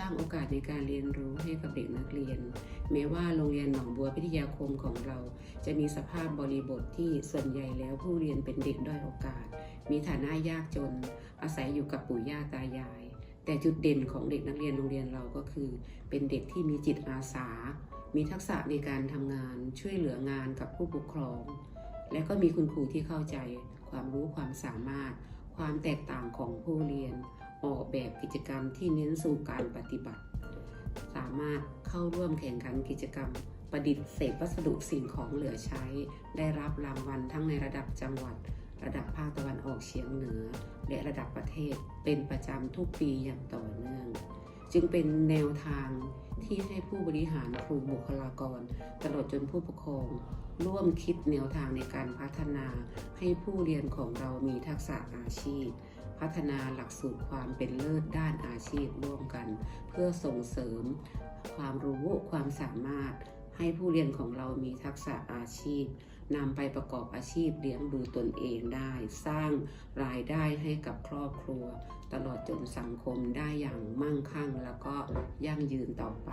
ร้างโอกาสในการเรียนรู้ให้กับเด็กนักเรียน แม้ว่าโรงเรียนหนองบัวพิทยาคมของเรา จะมีสภาพบริบทที่ส่วนใหญ่แล้วผู้เรียนเป็นเด็กด้อยโอกาส มีฐานะยากจน อาศัยอยู่กับปู่ย่าตายาย แต่จุดเด่นของเด็กนักเรียนโรงเรียนเราก็คือ เป็นเด็กที่มีจิตอาสา มีทักษะในการทำงาน ช่วยเหลืองานกับผู้ปกครอง และก็มีคุณครูที่เข้าใจความรู้ความสามารถ ความแตกต่างของผู้เรียน แบบกิจกรรมที่เน้นสู่การปฏิบัติ สามารถเข้าร่วมแข่งขันกิจกรรม ประดิษฐ์เศษวัสดุสิ่งของเหลือใช้ ได้รับรางวัลทั้งในระดับจังหวัด ระดับภาคตะวันออกเฉียงเหนือ และระดับประเทศเป็นประจำทุกปีอย่างต่อเนื่อง จึงเป็นแนวทางที่ให้ผู้บริหารครูบุคลากร ตลอดจนผู้ปกครอง ร่วมคิดแนวทางในการพัฒนาให้ผู้เรียนของเรามีทักษะอาชีพ พัฒนาหลักสูตรความเป็นเลิศด้านอาชีพร่วมกัน เพื่อส่งเสริม ความรู้ความสามารถ ให้ผู้เรียนของเรามีทักษะอาชีพนำไปประกอบอาชีพเลี้ยงดูตนเองได้ สร้างรายได้ให้กับครอบครัว ตลอดจนสังคมได้อย่างมั่งคั่ง แล้วก็ยั่งยืนต่อไป